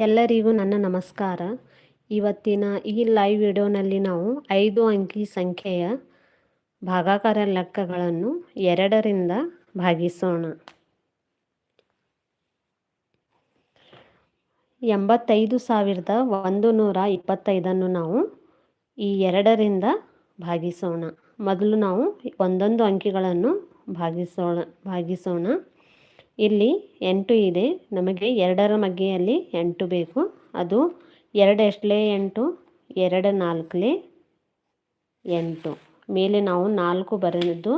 ಎಲ್ಲರಿಗೂ ನನ್ನ ನಮಸ್ಕಾರ. ಇವತ್ತಿನ ಈ ಲೈವ್ ವಿಡಿಯೋನಲ್ಲಿ ನಾವು ಐದು ಅಂಕಿ ಸಂಖ್ಯೆಯ ಭಾಗಾಕಾರ ಲೆಕ್ಕಗಳನ್ನು ಎರಡರಿಂದ ಭಾಗಿಸೋಣ. ಎಂಬತ್ತೈದು ಸಾವಿರದ ಒಂದು ನೂರ ಇಪ್ಪತ್ತೈದನ್ನು ನಾವು ಈ ಎರಡರಿಂದ ಭಾಗಿಸೋಣ. ಮೊದಲು ನಾವು ಒಂದೊಂದು ಅಂಕಿಗಳನ್ನು ಭಾಗಿಸೋಣ ಭಾಗಿಸೋಣ. ಇಲ್ಲಿ ಎಂಟು ಇದೆ. ನಮಗೆ ಎರಡರ ಮಗ್ಗೆಯಲ್ಲಿ ಎಂಟು ಬೇಕು. ಅದು ಎರಡು ಎಷ್ಟಲೇ ಎಂಟು ಎರಡು ನಾಲ್ಕಲೇ ಎಂಟು. ಮೇಲೆ ನಾವು ನಾಲ್ಕು ಬರೆದು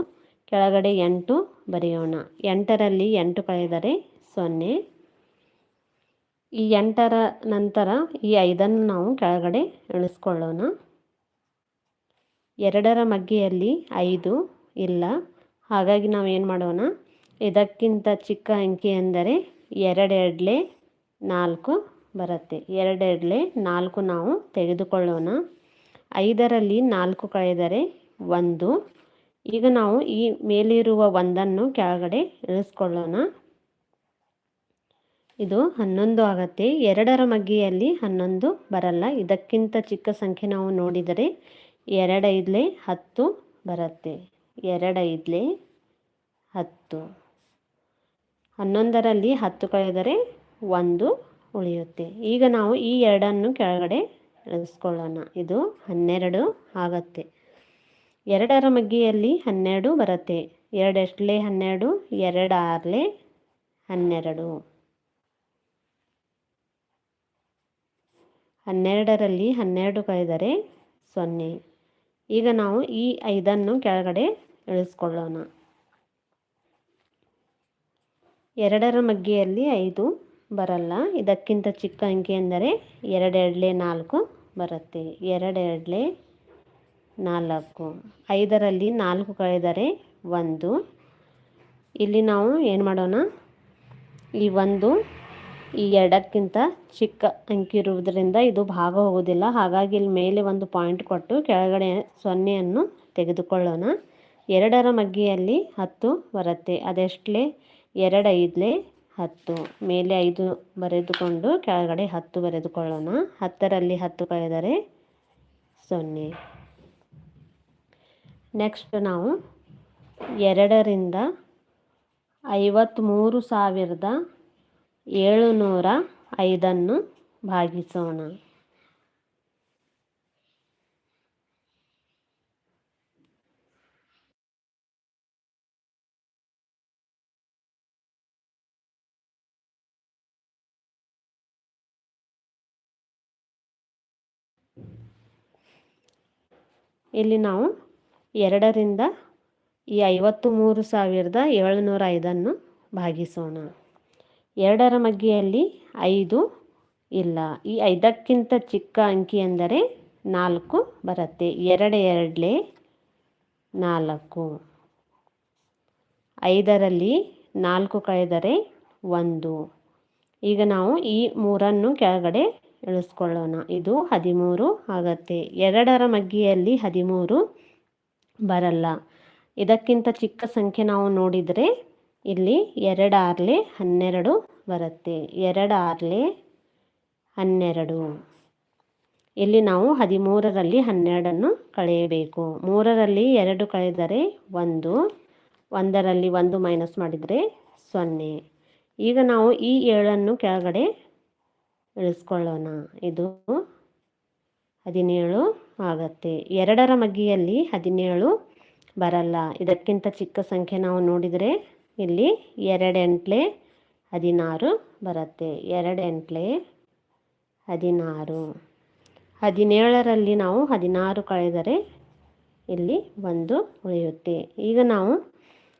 ಕೆಳಗಡೆ ಎಂಟು ಬರೆಯೋಣ. ಎಂಟರಲ್ಲಿ ಎಂಟು ಕಳೆದರೆ ಸೊನ್ನೆ. ಈ ಎಂಟರ ನಂತರ ಈ ಐದನ್ನು ನಾವು ಕೆಳಗಡೆ ಇಳಿಸ್ಕೊಳ್ಳೋಣ ಎರಡರ ಮಗ್ಗೆಯಲ್ಲಿ ಐದು ಇಲ್ಲ. ಹಾಗಾಗಿ ನಾವು ಏನು ಮಾಡೋಣ? ಇದಕ್ಕಿಂತ ಚಿಕ್ಕ ಅಂಕಿ ಎಂದರೆ ಎರಡೆರಡ್ಲೆ ನಾಲ್ಕು ಬರುತ್ತೆ. ಎರಡೆರಡ್ಲೆ ನಾಲ್ಕು ನಾವು ತೆಗೆದುಕೊಳ್ಳೋಣ. ಐದರಲ್ಲಿ ನಾಲ್ಕು ಕಳೆದರೆ ಒಂದು. ಈಗ ನಾವು ಈ ಮೇಲಿರುವ ಒಂದನ್ನು ಕೆಳಗಡೆ ಇಳಿಸ್ಕೊಳ್ಳೋಣ. ಇದು ಹನ್ನೊಂದು ಆಗುತ್ತೆ. ಎರಡರ ಮಗ್ಗಿಯಲ್ಲಿ ಹನ್ನೊಂದು ಬರಲ್ಲ. ಇದಕ್ಕಿಂತ ಚಿಕ್ಕ ಸಂಖ್ಯೆ ನಾವು ನೋಡಿದರೆ ಎರಡೈದ್ಲೆ ಹತ್ತು ಬರುತ್ತೆ. ಎರಡೈದ್ಲೆ ಹತ್ತು. ಹನ್ನೊಂದರಲ್ಲಿ ಹತ್ತು ಕಳೆದರೆ ಒಂದು ಉಳಿಯುತ್ತೆ. ಈಗ ನಾವು ಈ ಎರಡನ್ನು ಕೆಳಗಡೆ ಇಳಿಸ್ಕೊಳ್ಳೋಣ ಇದು ಹನ್ನೆರಡು ಆಗತ್ತೆ. ಎರಡರ ಮಗ್ಗಿಯಲ್ಲಿ ಹನ್ನೆರಡು ಬರುತ್ತೆ. ಎರಡೆಷ್ಟಲೇ ಹನ್ನೆರಡು ಎರಡು ಆರ್ಲೆ ಹನ್ನೆರಡು. ಹನ್ನೆರಡರಲ್ಲಿ ಹನ್ನೆರಡು ಕಳೆದರೆ ಸೊನ್ನೆ. ಈಗ ನಾವು ಈ ಐದನ್ನು ಕೆಳಗಡೆ ಇಳಿಸ್ಕೊಳ್ಳೋಣ ಎರಡರ ಮಗ್ಗಿಯಲ್ಲಿ ಐದು ಬರಲ್ಲ. ಇದಕ್ಕಿಂತ ಚಿಕ್ಕ ಅಂಕಿ ಅಂದರೆ ಎರಡೆರಡಲೆ ನಾಲ್ಕು ಬರುತ್ತೆ. ಎರಡೆರಡಲೆ ನಾಲ್ಕು. ಐದರಲ್ಲಿ ನಾಲ್ಕು ಕಳೆದರೆ ಒಂದು. ಇಲ್ಲಿ ನಾವು ಏನು ಮಾಡೋಣ? ಈ ಒಂದು, ಈ ಎರಡಕ್ಕಿಂತ ಚಿಕ್ಕ ಅಂಕಿ ಇರುವುದರಿಂದ ಇದು ಭಾಗ ಹೋಗೋದಿಲ್ಲ ಹಾಗಾಗಿ ಇಲ್ಲಿ ಮೇಲೆ ಒಂದು ಪಾಯಿಂಟ್ ಕೊಟ್ಟು ಕೆಳಗಡೆ ಸೊನ್ನೆಯನ್ನು ತೆಗೆದುಕೊಳ್ಳೋಣ. ಎರಡರ ಮಗ್ಗಿಯಲ್ಲಿ ಹತ್ತು ಬರುತ್ತೆ. ಅದೆಷ್ಟಲೇ? ಎರಡು ಐದಲೇ ಹತ್ತು. ಮೇಲೆ ಐದು ಬರೆದುಕೊಂಡು ಕೆಳಗಡೆ ಹತ್ತು ಬರೆದುಕೊಳ್ಳೋಣ. ಹತ್ತರಲ್ಲಿ ಹತ್ತು ಕಳೆದರೆ ಸೊನ್ನೆ. ನೆಕ್ಸ್ಟ್ ನಾವು ಎರಡರಿಂದ ಐವತ್ತ್ಮೂರು ಸಾವಿರದ ಏಳುನೂರ ಐದನ್ನು ಭಾಗಿಸೋಣ. ಇಲ್ಲಿ ನಾವು ಎರಡರಿಂದ ಈ ಐವತ್ತು ಮೂರು ಸಾವಿರದ ಏಳುನೂರ ಐದನ್ನು ಭಾಗಿಸೋಣ. ಎರಡರ ಮಗ್ಗಿಯಲ್ಲಿ ಐದು ಇಲ್ಲ. ಈ ಐದಕ್ಕಿಂತ ಚಿಕ್ಕ ಅಂಕಿ ಎಂದರೆ ನಾಲ್ಕು ಬರುತ್ತೆ. ಎರಡು ಎರಡಲೇ ನಾಲ್ಕು. ಐದರಲ್ಲಿ ನಾಲ್ಕು ಕಳೆದರೆ ಒಂದು. ಈಗ ನಾವು ಈ ಮೂರನ್ನು ಕೆಳಗಡೆ ಇಳಿಸ್ಕೊಳ್ಳೋಣ ಇದು ಹದಿಮೂರು ಆಗತ್ತೆ. ಎರಡರ ಮಗ್ಗಿಯಲ್ಲಿ ಹದಿಮೂರು ಬರಲ್ಲ. ಇದಕ್ಕಿಂತ ಚಿಕ್ಕ ಸಂಖ್ಯೆ ನಾವು ನೋಡಿದರೆ ಇಲ್ಲಿ ಎರಡು ಆರ್ಲೆ ಹನ್ನೆರಡು ಬರುತ್ತೆ. ಎರಡು ಆರ್ಲೆ ಹನ್ನೆರಡು. ಇಲ್ಲಿ ನಾವು ಹದಿಮೂರರಲ್ಲಿ ಹನ್ನೆರಡನ್ನು ಕಳೆಯಬೇಕು. ಮೂರರಲ್ಲಿ ಎರಡು ಕಳೆದರೆ ಒಂದು. ಒಂದರಲ್ಲಿ ಒಂದು ಮೈನಸ್ ಮಾಡಿದರೆ ಸೊನ್ನೆ. ಈಗ ನಾವು ಈ ಏಳನ್ನು ಕೆಳಗಡೆ ಇಳಿಸ್ಕೊಳ್ಳೋಣ. ಇದು ಹದಿನೇಳು ಆಗತ್ತೆ. ಎರಡರ ಮಗ್ಗಿಯಲ್ಲಿ ಹದಿನೇಳು ಬರಲ್ಲ. ಇದಕ್ಕಿಂತ ಚಿಕ್ಕ ಸಂಖ್ಯೆ ನಾವು ನೋಡಿದರೆ ಇಲ್ಲಿ ಎರಡೆಂಟ್ಲೆ ಹದಿನಾರು ಬರುತ್ತೆ. ಎರಡೆಂಟ್ಲೆ ಹದಿನಾರು. ಹದಿನೇಳರಲ್ಲಿ ನಾವು ಹದಿನಾರು ಕಳೆದರೆ ಇಲ್ಲಿ ಒಂದು ಉಳಿಯುತ್ತೆ. ಈಗ ನಾವು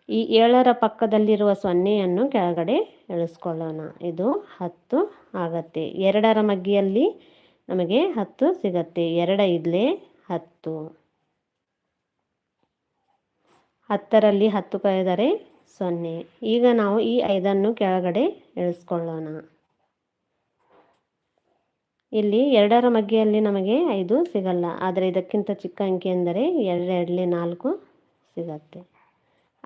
ಈ ಏಳರ ಪಕ್ಕದಲ್ಲಿರುವ ಸೊನ್ನೆಯನ್ನು ಕೆಳಗಡೆ ಇಳಿಸ್ಕೊಳ್ಳೋಣ. ಇದು ಹತ್ತು ಆಗತ್ತೆ. ಎರಡರ ಮಗ್ಗಿಯಲ್ಲಿ ನಮಗೆ ಹತ್ತು ಸಿಗತ್ತೆ. ಎರಡ ಇದ್ಲೆ ಹತ್ತು. ಹತ್ತರಲ್ಲಿ ಹತ್ತು ಕಳೆದರೆ ಸೊನ್ನೆ. ಈಗ ನಾವು ಈ ಐದನ್ನು ಕೆಳಗಡೆ ಇಳಿಸ್ಕೊಳ್ಳೋಣ ಇಲ್ಲಿ ಎರಡರ ಮಗ್ಗಿಯಲ್ಲಿ ನಮಗೆ ಐದು ಸಿಗಲ್ಲ. ಆದರೆ ಇದಕ್ಕಿಂತ ಚಿಕ್ಕ ಅಂಕಿ ಎಂದರೆ ಎರಡೆರಡಲಿ ನಾಲ್ಕು ಸಿಗತ್ತೆ.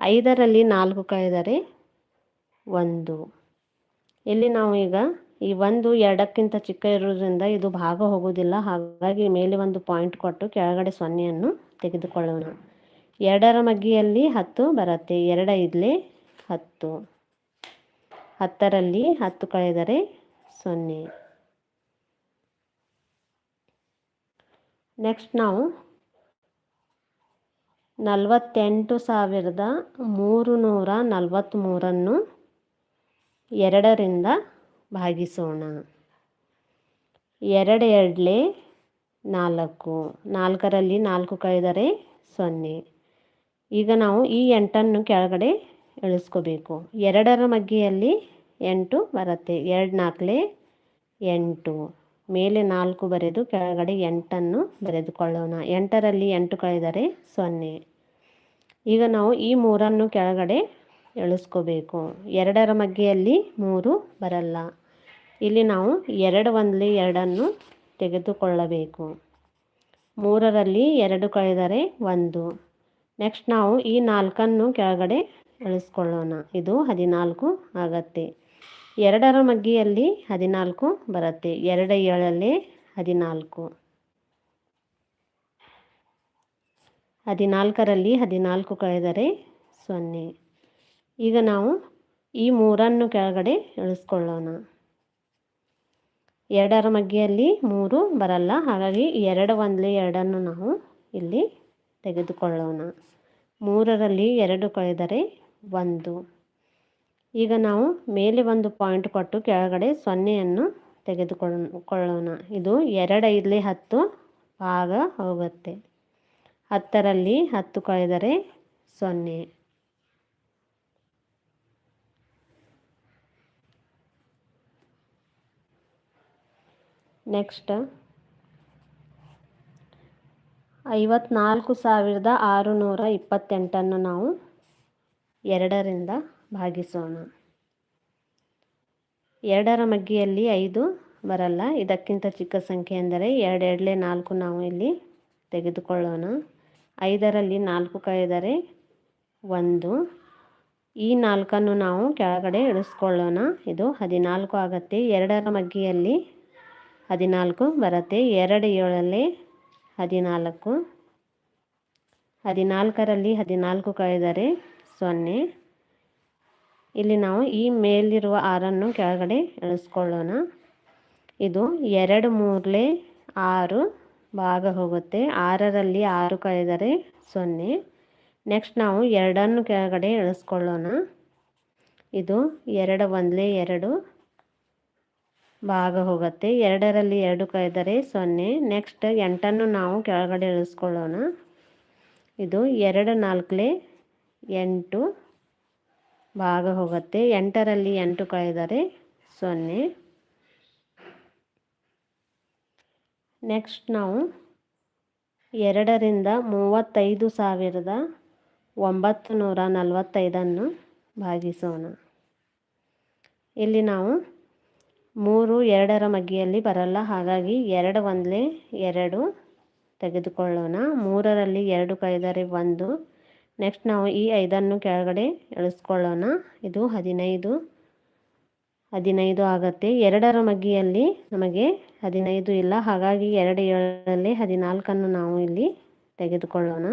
ಐದರಲ್ಲಿ ನಾಲ್ಕು ಕಳೆದರೆ ಒಂದು. ಇಲ್ಲಿ ನಾವು ಈಗ ಈ ಒಂದು ಎರಡಕ್ಕಿಂತ ಚಿಕ್ಕ ಇರೋದ್ರಿಂದ ಇದು ಭಾಗ ಹೋಗೋದಿಲ್ಲ ಹಾಗಾಗಿ ಮೇಲೆ ಒಂದು ಪಾಯಿಂಟ್ ಕೊಟ್ಟು ಕೆಳಗಡೆ ಸೊನ್ನೆಯನ್ನು ತೆಗೆದುಕೊಳ್ಳೋಣ. ಎರಡರ ಮಗ್ಗಿಯಲ್ಲಿ ಹತ್ತು ಬರುತ್ತೆ. ಎರಡ ಇದ್ಲೆ ಹತ್ತು. ಹತ್ತರಲ್ಲಿ ಹತ್ತು ಕಳೆದರೆ ಸೊನ್ನೆ. ನೆಕ್ಸ್ಟ್ ನಾವು ನಲವತ್ತೆಂಟು ಸಾವಿರದ ಮೂರು ನೂರ ನಲವತ್ತ್ಮೂರನ್ನು ಎರಡರಿಂದ ಭಾಗಿಸೋಣ. ಎರಡು ಎರಡಲೆ ನಾಲ್ಕು. ನಾಲ್ಕರಲ್ಲಿ ನಾಲ್ಕು ಕಳೆದರೆ ಸೊನ್ನೆ. ಈಗ ನಾವು ಈ ಎಂಟನ್ನು ಕೆಳಗಡೆ ಇಳಿಸ್ಕೋಬೇಕು ಎರಡರ ಮಗ್ಗಿಯಲ್ಲಿ ಎಂಟು ಬರುತ್ತೆ. ಎರಡು ನಾಲ್ಕಲೆ ಎಂಟು. ಮೇಲೆ ನಾಲ್ಕು ಬರೆದು ಕೆಳಗಡೆ ಎಂಟನ್ನು ಬರೆದುಕೊಳ್ಳೋಣ. ಎಂಟರಲ್ಲಿ ಎಂಟು ಕಳೆದರೆ ಸೊನ್ನೆ. ಈಗ ನಾವು ಈ ಮೂರನ್ನು ಕೆಳಗಡೆ ಎಳಿಸ್ಕೋಬೇಕು. ಎರಡರ ಮಗ್ಗೆಯಲ್ಲಿ ಮೂರು ಬರಲ್ಲ. ಇಲ್ಲಿ ನಾವು ಎರಡು ಒಂದಲಿ ಎರಡನ್ನು ತೆಗೆದುಕೊಳ್ಳಬೇಕು. ಮೂರರಲ್ಲಿ ಎರಡು ಕಳೆದರೆ ಒಂದು. ನೆಕ್ಸ್ಟ್ ನಾವು ಈ ನಾಲ್ಕನ್ನು ಕೆಳಗಡೆ ಎಳಿಸ್ಕೊಳ್ಳೋಣ. ಇದು ಹದಿನಾಲ್ಕು ಆಗತ್ತೆ. ಎರಡರ ಮಗ್ಗಿಯಲ್ಲಿ ಹದಿನಾಲ್ಕು ಬರುತ್ತೆ. ಎರಡು ಏಳಲ್ಲಿ ಹದಿನಾಲ್ಕು. ಹದಿನಾಲ್ಕರಲ್ಲಿ ಹದಿನಾಲ್ಕು ಕಳೆದರೆ ಸೊನ್ನೆ. ಈಗ ನಾವು ಈ ಮೂರನ್ನು ಕೆಳಗಡೆ ಇಳಿಸ್ಕೊಳ್ಳೋಣ. ಎರಡರ ಮಗ್ಗಿಯಲ್ಲಿ ಮೂರು ಬರಲ್ಲ. ಹಾಗಾಗಿ ಎರಡು ಒಂದಲೇ ಎರಡನ್ನು ನಾವು ಇಲ್ಲಿ ತೆಗೆದುಕೊಳ್ಳೋಣ. ಮೂರರಲ್ಲಿ ಎರಡು ಕಳೆದರೆ ಒಂದು. ಈಗ ನಾವು ಮೇಲೆ ಒಂದು ಪಾಯಿಂಟ್ ಕೊಟ್ಟು ಕೆಳಗಡೆ ಸೊನ್ನೆಯನ್ನು ತೆಗೆದುಕೊಳ್ಳೋಣ. ಇದು ಎರಡು ಐದಲಿ ಹತ್ತು ಭಾಗ ಹೋಗುತ್ತೆ. ಹತ್ತರಲ್ಲಿ ಹತ್ತು ಕಳೆದರೆ ಸೊನ್ನೆ. ನೆಕ್ಸ್ಟ್. ಐವತ್ನಾಲ್ಕು ಸಾವಿರದ ಆರುನೂರ ಇಪ್ಪತ್ತೆಂಟನ್ನು ನಾವು ಎರಡರಿಂದ ಭಾಗಿಸೋಣ. ಎರಡರ ಮಗ್ಗಿಯಲ್ಲಿ ಐದು ಬರಲ್ಲ. ಇದಕ್ಕಿಂತ ಚಿಕ್ಕ ಸಂಖ್ಯೆ ಎಂದರೆ ಎರಡು ಎರಡಲೇ ನಾಲ್ಕು ನಾವು ಇಲ್ಲಿ ತೆಗೆದುಕೊಳ್ಳೋಣ. ಐದರಲ್ಲಿ ನಾಲ್ಕು ಕಳೆದರೆ ಒಂದು. ಈ ನಾಲ್ಕನ್ನು ನಾವು ಕೆಳಗಡೆ ಇಳಿಸ್ಕೊಳ್ಳೋಣ. ಇದು ಹದಿನಾಲ್ಕು ಆಗುತ್ತೆ. ಎರಡರ ಮಗ್ಗಿಯಲ್ಲಿ ಹದಿನಾಲ್ಕು ಬರುತ್ತೆ. ಎರಡು ಏಳಲ್ಲಿ ಹದಿನಾಲ್ಕು. ಹದಿನಾಲ್ಕರಲ್ಲಿ ಹದಿನಾಲ್ಕು ಕಳೆದರೆ ಸೊನ್ನೆ. ಇಲ್ಲಿ ನಾವು ಈ ಮೇಲಿರುವ ಆರನ್ನು ಕೆಳಗಡೆ ಇಳಿಸ್ಕೊಳ್ಳೋಣ ಇದು ಎರಡು ಮೂರಲೆ ಆರು ಭಾಗ ಹೋಗುತ್ತೆ. ಆರರಲ್ಲಿ ಆರು ಕಳೆದರೆ ಸೊನ್ನೆ. ನೆಕ್ಸ್ಟ್ ನಾವು ಎರಡನ್ನು ಕೆಳಗಡೆ ಇಳಿಸ್ಕೊಳ್ಳೋಣ ಇದು ಎರಡು ಒಂದಲೇ ಎರಡು. ಭಾಗ ಹೋಗುತ್ತೆ. ಎರಡರಲ್ಲಿ ಎರಡು ಕಳೆದರೆ ಸೊನ್ನೆ. ನೆಕ್ಸ್ಟ್ ಎಂಟನ್ನು ನಾವು ಕೆಳಗಡೆ ಇಳಿಸ್ಕೊಳ್ಳೋಣ. ಇದು ಎರಡು, ನಾಲ್ಕಲೇ ಎಂಟು ಭಾಗ ಹೋಗುತ್ತೆ. ಎಂಟರಲ್ಲಿ ಎಂಟು ಕಳೆದರೆ ಸೊನ್ನೆ. ನೆಕ್ಸ್ಟ್ ನಾವು ಎರಡರಿಂದ ಮೂವತ್ತೈದು ಸಾವಿರದ ಒಂಬತ್ತು ನೂರ ನಲವತ್ತೈದನ್ನು ಭಾಗಿಸೋಣ. ಇಲ್ಲಿ ನಾವು ಮೂರು ಎರಡರ ಮಗ್ಗಿಯಲ್ಲಿ ಬರಲ್ಲ. ಹಾಗಾಗಿ ಎರಡು ಒಂದಲೇ ಎರಡು ತೆಗೆದುಕೊಳ್ಳೋಣ. ಮೂರರಲ್ಲಿ ಎರಡು ಕೈದರೆ ಒಂದು. ನೆಕ್ಸ್ಟ್ ನಾವು ಈ ಐದನ್ನು ಕೆಳಗಡೆ ಇಳಿಸ್ಕೊಳ್ಳೋಣ ಇದು ಹದಿನೈದು. ಹದಿನೈದು ಆಗುತ್ತೆ. ಎರಡರ ಮಗ್ಗಿಯಲ್ಲಿ ನಮಗೆ ಹದಿನೈದು ಇಲ್ಲ. ಹಾಗಾಗಿ ಎರಡು ಏಳರಲ್ಲಿ ಹದಿನಾಲ್ಕನ್ನು ನಾವು ಇಲ್ಲಿ ತೆಗೆದುಕೊಳ್ಳೋಣ.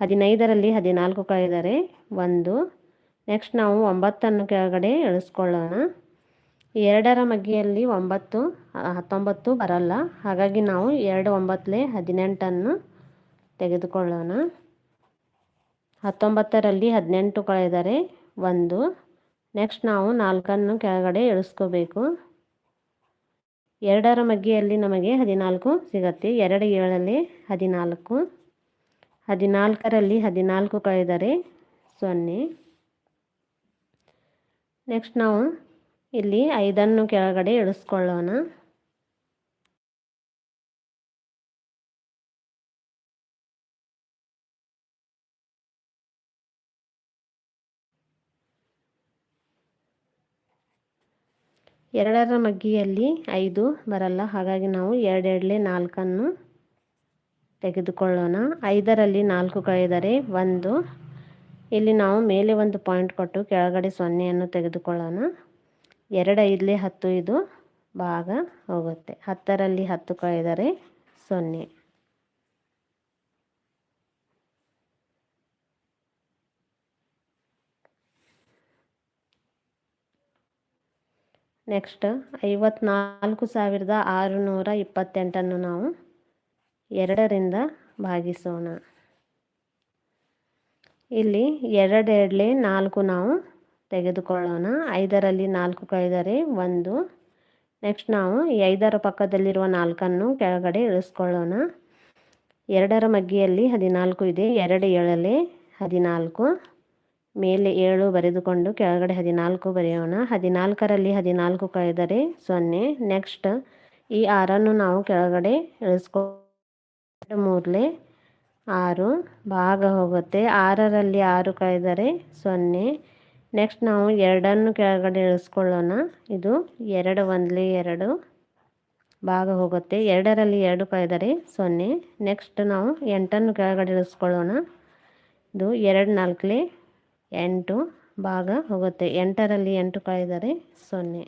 ಹದಿನೈದರಲ್ಲಿ ಹದಿನಾಲ್ಕು ಕಳೆದರೆ ಒಂದು. ನೆಕ್ಸ್ಟ್ ನಾವು ಒಂಬತ್ತನ್ನು ಕೆಳಗಡೆ ಇಳಿಸ್ಕೊಳ್ಳೋಣ ಎರಡರ ಮಗ್ಗಿಯಲ್ಲಿ ಒಂಬತ್ತು ಹತ್ತೊಂಬತ್ತು ಬರಲ್ಲ. ಹಾಗಾಗಿ ನಾವು ಎರಡು ಒಂಬತ್ತಲೇ ಹದಿನೆಂಟನ್ನು ತೆಗೆದುಕೊಳ್ಳೋಣ. ಹತ್ತೊಂಬತ್ತರಲ್ಲಿ ಹದಿನೆಂಟು ಕಳೆದರೆ ಒಂದು. ನೆಕ್ಸ್ಟ್ ನಾವು ನಾಲ್ಕನ್ನು ಕೆಳಗಡೆ ಇಳಿಸ್ಕೋಬೇಕು. ಎರಡರ ಮಗ್ಗಿಯಲ್ಲಿ ನಮಗೆ ಹದಿನಾಲ್ಕು ಸಿಗತ್ತೆ. ಎರಡು ಏಳಲ್ಲಿ ಹದಿನಾಲ್ಕು. ಹದಿನಾಲ್ಕರಲ್ಲಿ ಹದಿನಾಲ್ಕು ಕಳೆದರೆ ಸೊನ್ನೆ. ನೆಕ್ಸ್ಟ್ ನಾವು ಇಲ್ಲಿ ಐದನ್ನು ಕೆಳಗಡೆ ಇಳಿಸ್ಕೊಳ್ಳೋಣ. ಎರಡರ ಮಗ್ಗಿಯಲ್ಲಿ ಐದು ಬರಲ್ಲ, ಹಾಗಾಗಿ ನಾವು ಎರಡೆರಡಲೆ ನಾಲ್ಕನ್ನು ತೆಗೆದುಕೊಳ್ಳೋಣ. ಐದರಲ್ಲಿ ನಾಲ್ಕು ಕಳೆದರೆ ಒಂದು. ಇಲ್ಲಿ ನಾವು ಮೇಲೆ ಒಂದು ಪಾಯಿಂಟ್ ಕೊಟ್ಟು ಕೆಳಗಡೆ ಸೊನ್ನೆಯನ್ನು ತೆಗೆದುಕೊಳ್ಳೋಣ. ಎರಡು ಐದಲೇ ಹತ್ತು ಇದು ಭಾಗ ಹೋಗುತ್ತೆ. ಹತ್ತರಲ್ಲಿ ಹತ್ತು ಕಳೆದರೆ ಸೊನ್ನೆ. ನೆಕ್ಸ್ಟ್, ಐವತ್ನಾಲ್ಕು ಸಾವಿರದ ಆರುನೂರ ಇಪ್ಪತ್ತೆಂಟನ್ನು ನಾವು ಎರಡರಿಂದ ಭಾಗಿಸೋಣ. ಇಲ್ಲಿ ಎರಡೆರಡಲೆ ನಾಲ್ಕು ನಾವು ತೆಗೆದುಕೊಳ್ಳೋಣ. ಐದರಲ್ಲಿ ನಾಲ್ಕು ಕಳೆದರೆ ಒಂದು. ನೆಕ್ಸ್ಟ್ ನಾವು ಐದರ ಪಕ್ಕದಲ್ಲಿರುವ ನಾಲ್ಕನ್ನು ಕೆಳಗಡೆ ಇಳಿಸ್ಕೊಳ್ಳೋಣ ಎರಡರ ಮಗ್ಗಿಯಲ್ಲಿ ಹದಿನಾಲ್ಕು ಇದೆ. ಎರಡು ಏಳಲೆ ಹದಿನಾಲ್ಕು. ಮೇಲೆ ಏಳು ಬರೆದುಕೊಂಡು ಕೆಳಗಡೆ ಹದಿನಾಲ್ಕು ಬರೆಯೋಣ. ಹದಿನಾಲ್ಕರಲ್ಲಿ ಹದಿನಾಲ್ಕು ಕಳೆದರೆ ಸೊನ್ನೆ. ನೆಕ್ಸ್ಟ್ ಈ ಆರನ್ನು ನಾವು ಕೆಳಗಡೆ ಇಳಿಸ್ಕೊ ಮೂರಲೆ ಆರು. ಭಾಗ ಹೋಗುತ್ತೆ. ಆರರಲ್ಲಿ ಆರು ಕಳೆದರೆ ಸೊನ್ನೆ. ನೆಕ್ಸ್ಟ್ ನಾವು ಎರಡನ್ನು ಕೆಳಗಡೆ ಇಳಿಸ್ಕೊಳ್ಳೋಣ. ಇದು ಎರಡು ಒಂದಲಿ ಎರಡು ಭಾಗ ಹೋಗುತ್ತೆ. ಎರಡರಲ್ಲಿ ಎರಡು ಕಳೆದರೆ ಸೊನ್ನೆ. ನೆಕ್ಸ್ಟ್ ನಾವು ಎಂಟನ್ನು ಕೆಳಗಡೆ ಇಳಿಸ್ಕೊಳ್ಳೋಣ. ಇದು ಎರಡು ನಾಲ್ಕಲಿ ಎಂಟು ಭಾಗ ಹೋಗುತ್ತೆ. ಎಂಟರಲ್ಲಿ ಎಂಟು ಕಾಯ್ದರೆ ಸೊನ್ನೆ.